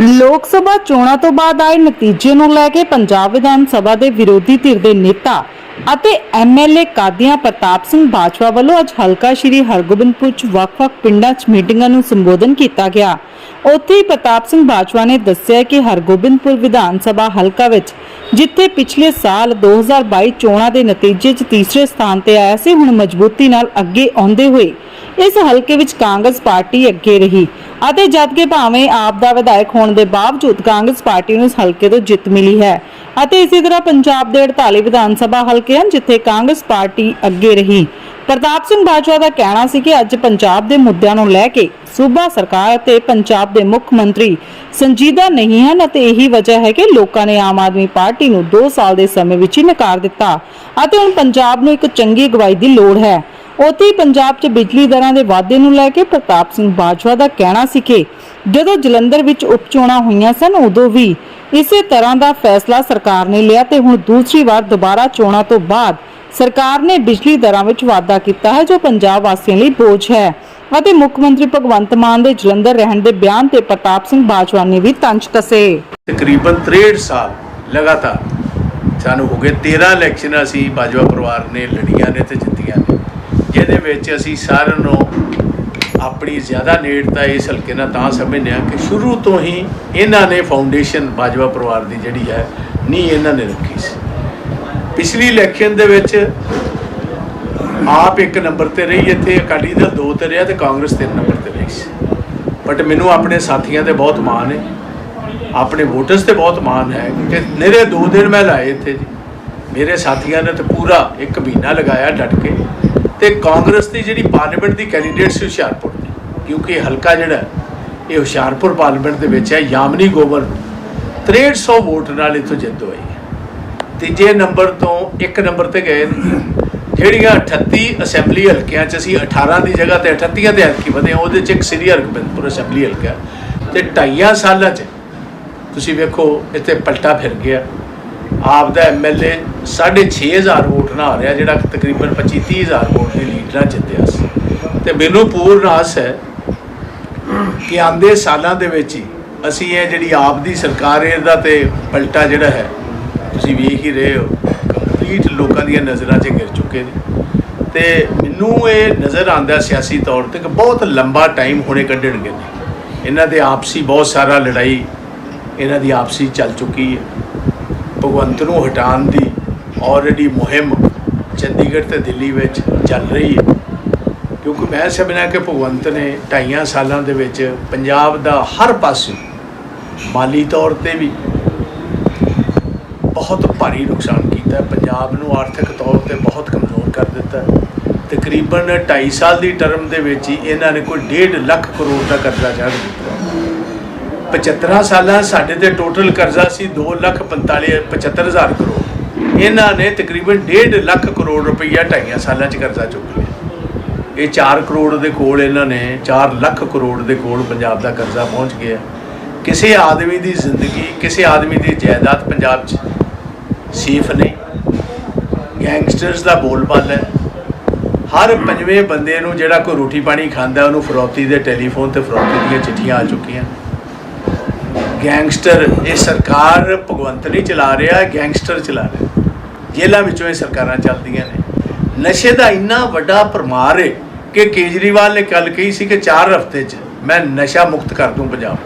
ਲੋਕ ਸਭਾ ਚੋਣਾਂ ਤੋਂ ਬਾਅਦ ਆਏ ਨਤੀਜੇ ਨੂੰ ਲੈ ਕੇ ਪੰਜਾਬ ਵਿਧਾਨ ਸਭਾ ਦੇ ਵਿਰੋਧੀ ਧਿਰ ਦੇ ਨੇਤਾ ਅਤੇ ਐਮਐਲਏ ਕਾਦੀਆਂ ਪ੍ਰਤਾਪ ਸਿੰਘ ਬਾਜਵਾ ਵੱਲੋਂ ਅੱਜ ਹਲਕਾ ਸ਼੍ਰੀ ਹਰਗੋਬਿੰਦਪੁਰ ਚ ਵੱਖ-ਵੱਖ ਪਿੰਡਾਂ 'ਚ ਮੀਟਿੰਗਾਂ ਨੂੰ ਸੰਬੋਧਨ ਕੀਤਾ ਗਿਆ। ਉੱਥੇ ਹੀ ਪ੍ਰਤਾਪ ਸਿੰਘ ਬਾਜਵਾ ਨੇ ਦੱਸਿਆ ਕਿ ਹਰਗੋਬਿੰਦਪੁਰ ਵਿਧਾਨ ਸਭਾ ਹਲਕਾ ਵਿੱਚ, ਜਿੱਥੇ ਪਿਛਲੇ ਸਾਲ 2022 ਚੋਣਾਂ ਦੇ ਨਤੀਜੇ 'ਚ ਤੀਸਰੇ ਸਥਾਨ ਤੇ ਆਇਆ ਸੀ, ਹੁਣ ਮਜ਼ਬੂਤੀ ਨਾਲ ਅੱਗੇ ਆਉਂਦੇ ਹੋਏ ਇਸ ਹਲਕੇ ਵਿੱਚ ਕਾਂਗਰਸ ਪਾਰਟੀ ਅੱਗੇ ਰਹੀ। ਅਤੇ ਜਦ ਕਿ ਭਾਵੇਂ ਆਪ ਦਾ ਵਿਧਾਇਕ ਹੋਣ ਦੇ ਬਾਵਜੂਦ ਕਾਂਗਰਸ ਪਾਰਟੀ ਨੂੰ ਇਸ ਹਲਕੇ ਤੋਂ ਜਿੱਤ ਮਿਲੀ ਹੈ। ਅਤੇ ਇਸੇ ਤਰ੍ਹਾਂ ਪੰਜਾਬ ਦੇ 48 ਵਿਧਾਨ ਸਭਾ ਹਲਕੇ ਹਨ, ਜਿੱਥੇ ਕਾਂਗਰਸ ਪਾਰਟੀ ਅੱਗੇ ਰਹੀ। ਪ੍ਰਤਾਪ ਸਿੰਘ ਬਾਜਵਾ ਦਾ ਕਹਿਣਾ ਸੀ ਕਿ ਅੱਜ ਪੰਜਾਬ ਦੇ ਮੁੱਦਿਆਂ ਨੂੰ ਲੈ ਕੇ ਸੂਬਾ ਸਰਕਾਰ ਅਤੇ ਪੰਜਾਬ ਦੇ ਮੁੱਖ ਮੰਤਰੀ ਸੰਜੀਦਾ ਨਹੀਂ ਹਨ ਅਤੇ ਇਹੀ ਵਜ੍ਹਾ ਹੈ ਕਿ ਲੋਕਾਂ ਨੇ ਆਮ ਆਦਮੀ ਪਾਰਟੀ ਨੂੰ 2 ਸਾਲ ਦੇ ਸਮੇਂ ਵਿੱਚ ਹੀ ਨਕਾਰ ਦਿੱਤਾ। ਅਤੇ ਹੁਣ ਪੰਜਾਬ ਨੂੰ ਇੱਕ ਚੰਗੀ ਅਗਵਾਈ ਦੀ ਲੋੜ ਹੈ। ਉੱਥੇ ਪੰਜਾਬ 'ਚ ਬਿਜਲੀ ਦਰਾਂ ਦੇ ਵਾਧੇ ਨੂੰ ਲੈ ਕੇ ਪ੍ਰਤਾਪ ਸਿੰਘ ਬਾਜਵਾ ਦਾ ਕਹਿਣਾ ਸੀ ਕਿ ਜਦੋਂ ਜਲੰਧਰ ਵਿੱਚ ਉਪਚੋਣਾਂ ਹੋਈਆਂ ਸਨ, ਉਦੋਂ ਵੀ ਇਸੇ ਤਰ੍ਹਾਂ ਦਾ ਫੈਸਲਾ ਸਰਕਾਰ ਨੇ ਲਿਆ ਤੇ ਹੁਣ ਦੂਸਰੀ ਵਾਰ ਦੁਬਾਰਾ ਚੋਣਾਂ ਤੋਂ ਬਾਅਦ ਸਰਕਾਰ ਨੇ ਬਿਜਲੀ ਦਰਾਂ ਵਿੱਚ ਵਾਧਾ ਕੀਤਾ ਹੈ, ਜੋ ਪੰਜਾਬ ਵਾਸੀਆਂ ਲਈ ਬੋਝ ਹੈ। ਅਤੇ ਮੁੱਖ ਮੰਤਰੀ ਭਗਵੰਤ ਮਾਨ ਦੇ ਜਲੰਧਰ ਰਹਿਣ ਦੇ ਬਿਆਨ ਤੇ ਪ੍ਰਤਾਪ ਸਿੰਘ ਬਾਜਵਾ ਨੇ ਵੀ ਤੰਜ ਕਸੇ। ਤਕਰੀਬਨ 63 ਸਾਲ ਲਗਾਤਾਰ ਸਾਨੂੰ ਹੋ ਗਏ। 13 ਇਲੈਕਸ਼ਨ ਅਸੀਂ ਬਾਜਵਾ ਪਰਿਵਾਰ ਨੇ, ਲੜੀਆਂ ਨੇ ਤੇ ਜਿੱਤੀਆਂ ਨੇ। ਜਿਹਦੇ ਵਿੱਚ ਅਸੀਂ ਸਾਰਿਆਂ ਨੂੰ ਆਪਣੀ ਜ਼ਿਆਦਾ ਨੇੜਤਾ ਇਸ ਹਲਕੇ ਨਾਲ ਤਾਂ ਸਮਝਦੇ ਹਾਂ ਕਿ ਸ਼ੁਰੂ ਤੋਂ ਹੀ ਇਹਨਾਂ ਨੇ ਫਾਊਂਡੇਸ਼ਨ ਬਾਜਵਾ ਪਰਿਵਾਰ ਦੀ ਜਿਹੜੀ ਹੈ, ਨਹੀਂ ਇਹਨਾਂ ਨੇ ਰੱਖੀ ਸੀ। ਪਿਛਲੀ ਇਲੈਕਸ਼ਨ ਦੇ ਵਿੱਚ ਆਪ ਇੱਕ ਨੰਬਰ ਤੇ ਰਹੀ, ਇੱਥੇ ਅਕਾਲੀ ਦਲ ਦੋ ਤੇ ਰਿਹਾ ਤੇ ਕਾਂਗਰਸ ਤਿੰਨ ਨੰਬਰ ਤੇ ਰਹੀ ਸੀ। ਬਟ ਮੈਨੂੰ ਆਪਣੇ ਸਾਥੀਆਂ ਤੇ ਬਹੁਤ ਮਾਣ ਹੈ। ਆਪਣੇ ਵੋਟਰਸ ਤੇ ਬਹੁਤ ਮਾਣ ਹੈ ਕਿ ਮੇਰੇ ਦੋ ਦਿਨ ਮੈਂ ਲਾਏ ਇੱਥੇ ਜੀ। ਮੇਰੇ ਸਾਥੀਆਂ ਨੇ ਤੇ ਪੂਰਾ ਇੱਕ ਮਹੀਨਾ ਲਗਾਇਆ ਡਟ ਕੇ। ਤੇ ਕਾਂਗਰਸ ਦੀ ਜਿਹੜੀ ਪਾਰਲੀਮੈਂਟ ਦੀ ਕੈਂਡੀਡੇਟ ਸੀ ਹੁਸ਼ਿਆਰਪੁਰ ਦੀ, ਕਿਉਂਕਿ ਹਲਕਾ ਜਿਹੜਾ, ਇਹ ਹੁਸ਼ਿਆਰਪੁਰ ਪਾਰਲੀਮੈਂਟ ਦੇ ਵਿੱਚ ਹੈ, ਯਾਮਨੀ ਗੋਬਰ 6300 ਵੋਟ ਨਾਲ ਇੱਥੋਂ ਜਿੱਤ ਹੋਈ ਤੀਜੇ ਨੰਬਰ ਤੋਂ ਇੱਕ ਨੰਬਰ ਤੇ ਗਏ ਜਿਹੜੀਆਂ 38 ਅਸੈਂਬਲੀ ਹਲਕਿਆਂ 'ਚ ਅਸੀਂ 18 ਦੀ ਜਗ੍ਹਾ ਤੇ 38 ਦੇ ਹਲਕੇ ਵਧੇ ਉਹਦੇ 'ਚ ਇੱਕ ਸ੍ਰੀ ਹਰਗੋਬਿੰਦਪੁਰ ਅਸੈਂਬਲੀ ਹਲਕਾ ਤੇ ਢਾਈਆਂ ਸਾਲਾਂ 'ਚ, ਤੁਸੀਂ ਵੇਖੋ, ਇੱਥੇ ਪਲਟਾ ਫਿਰ ਗਿਆ। ਆਪ ਦਾ ਐਮਐਲਏ 6500 ਵੋਟ ਨਾਲ ਰਿਹਾ ਜਿਹੜਾ ਤਕਰੀਬਨ 25 30000 ਵੋਟ ਦੀ ਲੀਡ ਨਾਲ ਜਿੱਤਿਆ ਸੀ। ਤੇ ਮੈਨੂੰ ਪੂਰਨ ਆਸ ਹੈ ਕਿ ਆਂਦੇ ਸਾਲਾਂ ਦੇ ਵਿੱਚ ਹੀ ਅਸੀਂ ਇਹ ਜਿਹੜੀ ਆਪ ਦੀ ਸਰਕਾਰ ਇਹਦਾ ਤੇ ਪਲਟਾ ਜਿਹੜਾ ਹੈ, ਤੁਸੀਂ ਵੇਖ ਹੀ ਰਹੇ ਹੋ ਕੰਪਲੀਟ ਲੋਕਾਂ ਦੀਆਂ ਨਜ਼ਰਾਂ 'ਚ ਗਿਰ ਚੁੱਕੇ ਨੇ। ਤੇ ਮੈਨੂੰ ਇਹ ਨਜ਼ਰ ਆਂਦਾ ਸਿਆਸੀ ਤੌਰ ਤੇ ਕਿ ਬਹੁਤ ਲੰਬਾ ਟਾਈਮ ਹੁਣੇ ਕੱਢਣਗੇ। ਨੇ ਇਹਨਾਂ ਦੇ ਆਪਸੀ ਬਹੁਤ ਸਾਰਾ ਲੜਾਈ, ਇਹਨਾਂ ਦੀ ਆਪਸੀ ਚੱਲ ਚੁੱਕੀ ਹੈ। ਭਗਵੰਤ ਨੂੰ ਹਟਾਉਣ ਦੀ ਆਲਰੇਡੀ ਮੁਹਿੰਮ ਚੰਡੀਗੜ੍ਹ ਤੇ ਦਿੱਲੀ ਵਿੱਚ ਚੱਲ ਰਹੀ ਹੈ। ਕਿਉਂਕਿ ਮੈਂ ਸਮਝਣਾ ਕਿ ਭਗਵੰਤ ਨੇ ਢਾਈਆਂ ਸਾਲਾਂ ਦੇ ਵਿੱਚ ਪੰਜਾਬ ਦਾ ਹਰ ਪਾਸੇ ਮਾਲੀ ਤੌਰ ਤੇ ਵੀ ਬਹੁਤ ਭਾਰੀ ਨੁਕਸਾਨ ਕੀਤਾ। ਪੰਜਾਬ ਨੂੰ ਆਰਥਿਕ ਤੌਰ ਤੇ ਬਹੁਤ ਕਮਜ਼ੋਰ ਕਰ ਦਿੱਤਾ। ਤਕਰੀਬਨ 2.5 ਸਾਲ ਦੀ ਟਰਮ ਦੇ ਵਿੱਚ ਹੀ ਇਹਨਾਂ ਨੇ ਕੋਈ 1.5 ਲੱਖ ਕਰੋੜ ਦਾ ਕਰਜ਼ਾ ਚੜ੍ਹ ਦਿੱਤਾ। 75 ਸਾਲਾਂ ਸਾਡੇ ਤੇ ਟੋਟਲ ਕਰਜ਼ਾ ਸੀ 2 ਲੱਖ 45 75000 ਕਰੋੜ। ਇਹਨਾਂ ਨੇ ਤਕਰੀਬਨ 1.5 ਲੱਖ ਕਰੋੜ ਰੁਪਈਆ ਢਾਈਆਂ ਸਾਲਾਂ 'ਚ ਕਰਜ਼ਾ ਚੁੱਕ ਲਿਆ। ਇਹ 4 ਕਰੋੜ ਦੇ ਕੋਲ ਇਹਨਾਂ ਨੇ 4 ਲੱਖ ਕਰੋੜ ਦੇ ਕੋਲ ਪੰਜਾਬ ਦਾ ਕਰਜ਼ਾ ਪਹੁੰਚ ਗਿਆ। ਕਿਸੇ ਆਦਮੀ ਦੀ ਜ਼ਿੰਦਗੀ, ਕਿਸੇ ਆਦਮੀ ਦੀ ਜਾਇਦਾਦ ਪੰਜਾਬ 'ਚ ਸੇਫ ਨਹੀਂ। ਗੈਂਗਸਟਰਸ ਦਾ ਬੋਲਬਾਲ ਹੈ। ਹਰ ਪੰਜਵੇਂ ਬੰਦੇ ਨੂੰ ਜਿਹੜਾ ਕੋਈ ਰੋਟੀ ਪਾਣੀ ਖਾਂਦਾ, ਉਹਨੂੰ ਫਰੌਤੀ ਦੇ ਟੈਲੀਫੋਨ ਤੇ ਫਰੌਤੀ ਦੀਆਂ ਚਿੱਠੀਆਂ ਆ ਚੁੱਕੀਆਂ। ਗੈਂਗਸਟਰ, ਇਹ ਸਰਕਾਰ ਭਗਵੰਤ ਨਹੀਂ ਚਲਾ ਰਿਹਾ, ਗੈਂਗਸਟਰ ਚਲਾ ਰਿਹਾ। ਜੇਲ੍ਹਾਂ ਵਿੱਚੋਂ ਇਹ ਸਰਕਾਰਾਂ ਚੱਲਦੀਆਂ ਨੇ। ਨਸ਼ੇ ਦਾ ਇੰਨਾ ਵੱਡਾ ਪਰਮਾਰ ਹੈ ਕਿ ਕੇਜਰੀਵਾਲ ਨੇ ਕੱਲ ਕਹੀ ਸੀ ਕਿ 4 ਹਫ਼ਤੇ 'ਚ ਮੈਂ ਨਸ਼ਾ ਮੁਕਤ ਕਰ ਦੂੰ ਪੰਜਾਬ।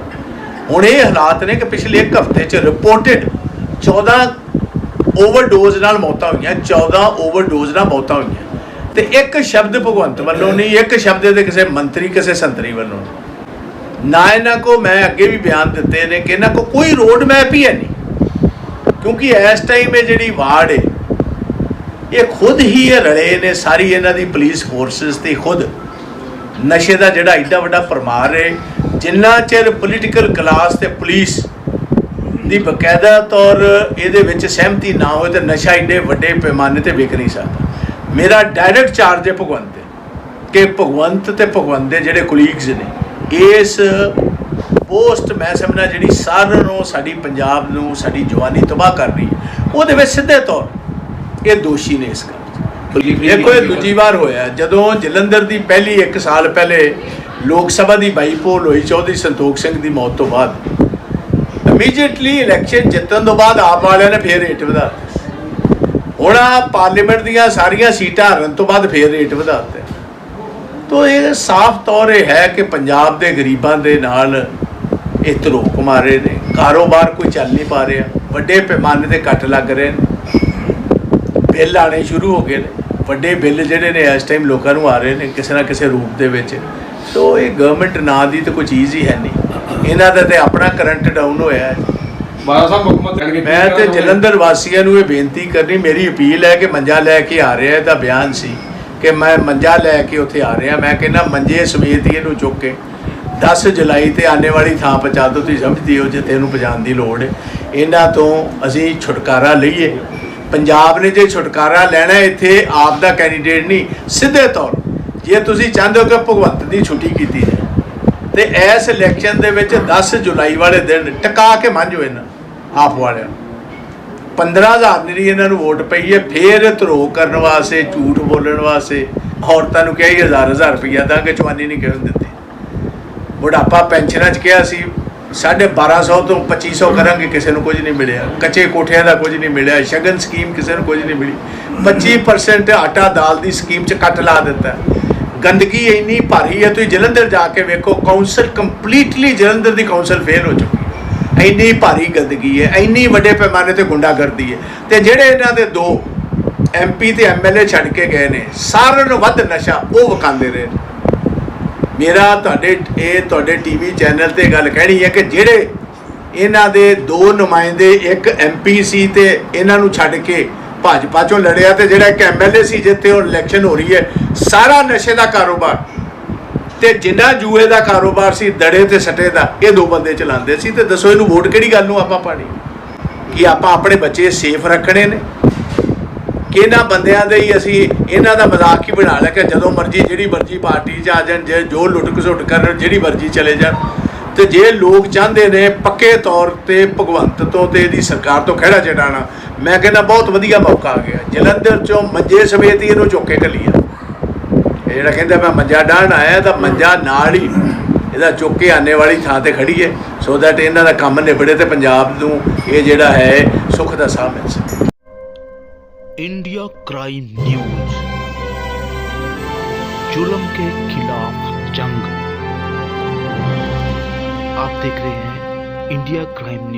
ਹੁਣ ਇਹ ਹਾਲਾਤ ਨੇ ਕਿ ਪਿਛਲੇ ਇੱਕ ਹਫ਼ਤੇ 'ਚ ਰਿਪੋਰਟਡ 14 ਓਵਰਡੋਜ਼ ਨਾਲ ਮੌਤਾਂ ਹੋਈਆਂ 14 ਓਵਰਡੋਜ਼ ਨਾਲ ਮੌਤਾਂ ਹੋਈਆਂ। ਤੇ ਇੱਕ ਸ਼ਬਦ ਭਗਵੰਤ ਵੱਲੋਂ ਨਹੀਂ, ਇੱਕ ਸ਼ਬਦ ਦੇ ਕਿਸੇ ਮੰਤਰੀ, ਕਿਸੇ ਸੰਤਰੀ ਵੱਲੋਂ ਨਹੀਂ। ਨਾ ਇਹਨਾਂ ਕੋ ਮੈਂ ਅੱਗੇ ਵੀ ਬਿਆਨ ਦਿੱਤੇ ਨੇ ਕਿ ਇਹਨਾਂ ਕੋ ਕੋਈ ਰੋਡ ਮੈਪ ਹੀ ਹੈ ਨਹੀਂ। ਕਿਉਂਕਿ ਇਸ ਟਾਈਮ ਇਹ ਜਿਹੜੀ ਵਾਰਡ ਹੈ ਇਹ ਖੁਦ ਹੀ ਇਹ ਰਲੇ ਨੇ ਸਾਰੀ ਇਹਨਾਂ ਦੀ ਪੁਲਿਸ ਫੋਰਸਸ ਤੇ, ਖੁਦ। ਨਸ਼ੇ ਦਾ ਜਿਹੜਾ ਇੱਡਾ ਵੱਡਾ ਪਰਮਾਰ ਹੈ ਜਿੰਨਾ ਚਿਰ ਪੋਲੀਟੀਕਲ ਕਲਾਸ ਤੇ ਪੁਲਿਸ ਦੀ ਬਕਾਇਦਾ ਤੌਰ ਇਹਦੇ ਵਿੱਚ ਸਹਿਮਤੀ ਨਾ ਹੋਵੇ ਤੇ ਨਸ਼ਾ ਇੱਡੇ ਵੱਡੇ ਪੈਮਾਨੇ ਤੇ ਵਿਕ ਨਹੀਂ ਸਕਦਾ। ਮੇਰਾ ਡਾਇਰੈਕਟ ਚਾਰਜ ਹੈ ਭਗਵੰਤ ਤੇ, ਕਿ ਭਗਵੰਤ ਤੇ ਭਗਵੰਤ ਦੇ ਜਿਹੜੇ ਕੁਲੀਗਸ ਨੇ ਇਸ ਪੋਸਟ ਮੈਂ ਸਮਝਣਾ ਜਿਹੜੀ ਸਾਰਿਆਂ ਨੂੰ ਸਾਡੀ ਪੰਜਾਬ ਨੂੰ ਸਾਡੀ ਜਵਾਨੀ ਤਬਾਹ ਕਰ ਰਹੀ ਹੈ। ਉਹਦੇ ਵਿੱਚ ਸਿੱਧੇ ਤੌਰ ਇਹ ਦੋਸ਼ੀ ਨੇ ਇਸ ਗੱਲ ਦੇਖੋ ਇਹ ਦੂਜੀ ਵਾਰ ਹੋਇਆ। ਜਦੋਂ ਜਲੰਧਰ ਦੀ ਪਹਿਲੀ 1 ਸਾਲ ਪਹਿਲੇ ਲੋਕ ਸਭਾ ਦੀ ਬਾਈਪੋਲ ਹੋਈ ਚੌਧਰੀ ਸੰਤੋਖ ਸਿੰਘ ਦੀ ਮੌਤ ਤੋਂ ਬਾਅਦ ਇਮੀਡੀਏਟਲੀ ਇਲੈਕਸ਼ਨ ਜਿੱਤਣ ਤੋਂ ਬਾਅਦ ਆਪ ਵਾਲਿਆਂ ਨੇ ਫੇਰ ਰੇਟ ਵਧਾ ਹੁਣ ਆਹ ਪਾਰਲੀਮੈਂਟ ਦੀਆਂ ਸਾਰੀਆਂ ਸੀਟਾਂ ਹਾਰਨ ਤੋਂ ਬਾਅਦ ਫੇਰ ਰੇਟ ਵਧਾ ਦਿੱਤੇ। ਤੋ ਇਹ ਸਾਫ਼ ਤੌਰ ਇਹ ਹੈ ਕਿ ਪੰਜਾਬ ਦੇ ਗਰੀਬਾਂ ਦੇ ਨਾਲ ਇਹ ਧਰੋਕ ਮਾਰੇ ਨੇ ਕਾਰੋਬਾਰ ਕੋਈ ਚੱਲ ਨਹੀਂ ਪਾ ਰਿਹਾ ਵੱਡੇ ਪੈਮਾਨੇ ਤੇ ਕੱਟ ਲੱਗ ਰਹੇ ਨੇ। ਬਿੱਲ ਆਣੇ ਸ਼ੁਰੂ ਹੋ ਗਏ ਨੇ। ਵੱਡੇ ਬਿੱਲ ਜਿਹੜੇ ਨੇ ਇਸ ਟਾਈਮ ਲੋਕਾਂ ਨੂੰ ਆ ਰਹੇ ਨੇ ਕਿਸੇ ਨਾ ਕਿਸੇ ਰੂਪ ਦੇ ਵਿੱਚ। ਤੋ ਇਹ ਗਵਰਨਮੈਂਟ ਨਾਂ ਦੀ ਤਾਂ ਕੋਈ ਚੀਜ਼ ਹੀ ਹੈ ਨਹੀਂ। ਇਹਨਾਂ ਦਾ ਤੇ ਆਪਣਾ ਕਰੰਟ ਡਾਊਨ ਹੋਇਆ ਹੈ। ਬਾਰਾ ਸਾਹਿਬ ਮੁੱਖ ਮੰਤਰੀ ਨੇ ਮੈਂ ਤੇ ਜਲੰਧਰ ਵਾਸੀਆਂ ਨੂੰ ਇਹ ਬੇਨਤੀ ਕਰਨੀ ਮੇਰੀ ਅਪੀਲ ਹੈ ਕਿ ਮੰਜਾ ਲੈ ਕੇ ਆ ਰਿਹਾ ਇਹਦਾ ਬਿਆਨ ਸੀ। ਕਿ ਮੈਂ ਮੰਜਾ ਲੈ ਕੇ ਉੱਥੇ ਆ ਰਿਹਾ। ਮੈਂ ਕਹਿੰਦਾ, ਮੰਜੇ ਸਮੇਤ ਹੀ ਇਹਨੂੰ ਚੁੱਕ ਕੇ 10 ਜੁਲਾਈ ਤੇ ਆਨੇ ਵਾਲੀ ਥਾਂ ਪਹੁੰਚਾ ਦਿਓ, ਤੁਸੀਂ ਸਮਝਦੇ ਹੋ ਜਿੱਥੇ ਇਹਨੂੰ ਪਹੁੰਚਾਉਣ ਦੀ ਲੋੜ ਹੈ। ਇਹਨਾਂ ਤੋਂ ਅਸੀਂ ਛੁਟਕਾਰਾ ਲਈਏ। ਪੰਜਾਬ ਨੇ ਜੇ ਛੁਟਕਾਰਾ ਲੈਣਾ ਇੱਥੇ ਆਪ ਦਾ ਕੈਂਡੀਡੇਟ ਨਹੀਂ, ਸਿੱਧੇ ਤੌਰ ਜੇ ਤੁਸੀਂ ਚਾਹੁੰਦੇ ਹੋ ਕਿ ਭਗਵੰਤ ਦੀ ਛੁੱਟੀ ਕੀਤੀ ਜਾਏ, ਤੇ ਇਸ ਇਲੈਕਸ਼ਨ ਦੇ ਵਿੱਚ 10 ਜੁਲਾਈ ਵਾਲੇ ਦਿਨ ਟਿਕਾ ਕੇ ਮੰਝੋ ਇਹਨਾਂ, ਆਪ ਵਾਲਿਆਂ ਨੂੰ। 15000 ਜਿਹੜੀ ਇਹਨਾਂ ਨੂੰ ਵੋਟ ਪਈ ਹੈ, ਫੇਰ ਧਰੋ ਕਰਨ ਵਾਸਤੇ, ਝੂਠ ਬੋਲਣ ਵਾਸਤੇ, ਔਰਤਾਂ ਨੂੰ ਕਿਹਾ ਹੀ ਹਜ਼ਾਰ ਹਜ਼ਾਰ ਰੁਪਈਆ ਦਾਂਗੇ ਚਵਾਨੀ ਨਹੀਂ ਕਰਨ ਦਿੱਤੀ। ਬੁਢਾਪਾ ਪੈਨਸ਼ਨਾਂ 'ਚ ਕਿਹਾ ਸੀ 1250 ਤੋਂ 2500 ਕਰਾਂਗੇ, ਕਿਸੇ ਨੂੰ ਕੁਝ ਨਹੀਂ ਮਿਲਿਆ। ਕੱਚੇ ਕੋਠਿਆਂ ਦਾ ਕੁਝ ਨਹੀਂ ਮਿਲਿਆ, ਸ਼ਗਨ ਸਕੀਮ ਕਿਸੇ ਨੂੰ ਕੁਝ ਨਹੀਂ ਮਿਲੀ। 25% ਆਟਾ ਦਾਲ ਦੀ ਸਕੀਮ 'ਚ ਕੱਟ ਲਾ ਦਿੱਤਾ। ਗੰਦਗੀ ਇੰਨੀ ਭਾਰੀ ਹੈ, ਤੁਸੀਂ ਜਲੰਧਰ ਜਾ ਕੇ ਵੇਖੋ ਕਾਉਂਸਲ ਕੰਪਲੀਟਲੀ ਜਲੰਧਰ ਦੀ ਕਾਉਂਸਲ ਫੇਲ ਹੋ ਚੁੱਕੀ ਇੰਨੀ ਭਾਰੀ ਗੰਦਗੀ ਹੈ, ਇੰਨੀ ਵੱਡੇ ਪੈਮਾਨੇ ਤੇ ਗੁੰਡਾਗਰਦੀ ਹੈ ਤੇ ਜਿਹੜੇ ਇਹਨਾਂ ਦੇ ਦੋ ਐਮਪੀ ਤੇ ਐਮਐਲਏ ਛੱਡ ਕੇ ਗਏ ਨੇ, ਸਾਰਿਆਂ ਨੂੰ ਵੱਧ ਨਸ਼ਾ ਉਹ ਵਕਾਉਂਦੇ ਰਹੇ ਨੇ। ਮੇਰਾ ਤੁਹਾਡੇ, ਇਹ ਤੁਹਾਡੇ ਟੀਵੀ ਚੈਨਲ ਤੇ ਗੱਲ ਕਹਿਣੀ ਹੈ ਕਿ ਜਿਹੜੇ ਇਹਨਾਂ ਦੇ ਦੋ ਨੁਮਾਇੰਦੇ, ਇੱਕ ਐਮਪੀ ਸੀ ਤੇ ਇਹਨਾਂ ਨੂੰ ਛੱਡ ਕੇ ਭਾਜਪਾ ਚੋਂ ਲੜਿਆ ਤੇ ਜਿਹੜਾ ਇੱਕ ਐਮਐਲਏ ਸੀ ਜਿੱਥੇ ਉਹ ਇਲੈਕਸ਼ਨ ਹੋ ਰਹੀ ਹੈ, ਸਾਰਾ ਨਸ਼ੇ ਦਾ ਕਾਰੋਬਾਰ ਤੇ ਜਿੰਨਾ ਜੂਏ ਦਾ ਕਾਰੋਬਾਰ ਸੀ, ਦੜੇ ਤੇ ਸੱਟੇ ਦਾ, ਇਹ ਦੋ ਬੰਦੇ ਚਲਾਉਂਦੇ ਸੀ। ਤੇ ਦੱਸੋ ਇਹਨੂੰ ਵੋਟ ਕਿਹੜੀ ਗੱਲ ਨੂੰ ਆਪਾਂ ਪਾਣੀ? ਕਿ ਆਪਾਂ ਆਪਣੇ ਬੱਚੇ ਸੇਫ ਰੱਖਣੇ ਨੇ। ਕਿ ਇਹਨਾਂ ਬੰਦਿਆਂ ਦੇ ਹੀ ਅਸੀਂ ਇਹਨਾਂ ਦਾ ਮਜ਼ਾਕ ਹੀ ਬਣਾ ਲਿਆ ਕਿ ਜਦੋਂ ਮਰਜ਼ੀ ਜਿਹੜੀ ਮਰਜ਼ੀ ਪਾਰਟੀ 'ਚ ਆ ਜਾਣ, ਜੇ ਜੋ ਲੁੱਟ ਘਸੁੱਟ ਕਰਨ, ਜਿਹੜੀ ਮਰਜ਼ੀ ਚਲੇ ਜਾਣ। ਤੇ ਜੇ ਲੋਕ ਚਾਹੁੰਦੇ ਨੇ ਪੱਕੇ ਤੌਰ ਤੇ ਭਗਵੰਤ ਤੋਂ ਤੇ ਇਹਦੀ ਸਰਕਾਰ ਤੋਂ ਖਹਿੜਾ ਛਡਾਣਾ ਮੈਂ ਕਹਿੰਦਾ ਬਹੁਤ ਵਧੀਆ ਮੌਕਾ ਆ ਗਿਆ। ਜਲੰਧਰ ਚੋਂ ਮੰਜੇ ਸਮੇਤ ਹੀ ਇਹਨੂੰ ਚੁੱਕ ਕੇ ਘੱਲੀਆ ਇਹ ਜਿਹੜਾ ਕਹਿੰਦਾ ਮੈਂ ਮੰਜਾ ਡਾਹਣ ਆਇਆ ਤਾਂ ਮੰਜਾ ਨਾਲ ਹੀ ਇਹਦਾ ਚੁੱਕ ਕੇ ਆਨੇ ਵਾਲੀ ਥਾਂ ਤੇ ਖੜੀ ਹੈ ਸੋ ਦੈਟ ਇਹਨਾਂ ਦਾ ਕੰਮ ਨਿਬੜੇ ਤੇ ਪੰਜਾਬ ਨੂੰ ਇਹ ਜਿਹੜਾ ਹੈ ਸੁੱਖ ਦਾ ਸਾਹ ਮਿਲ ਸਕੇ इंडिया क्राइम न्यूज जुल्म के खिलाफ जंग आप देख रहे हैं इंडिया क्राइम न्यूज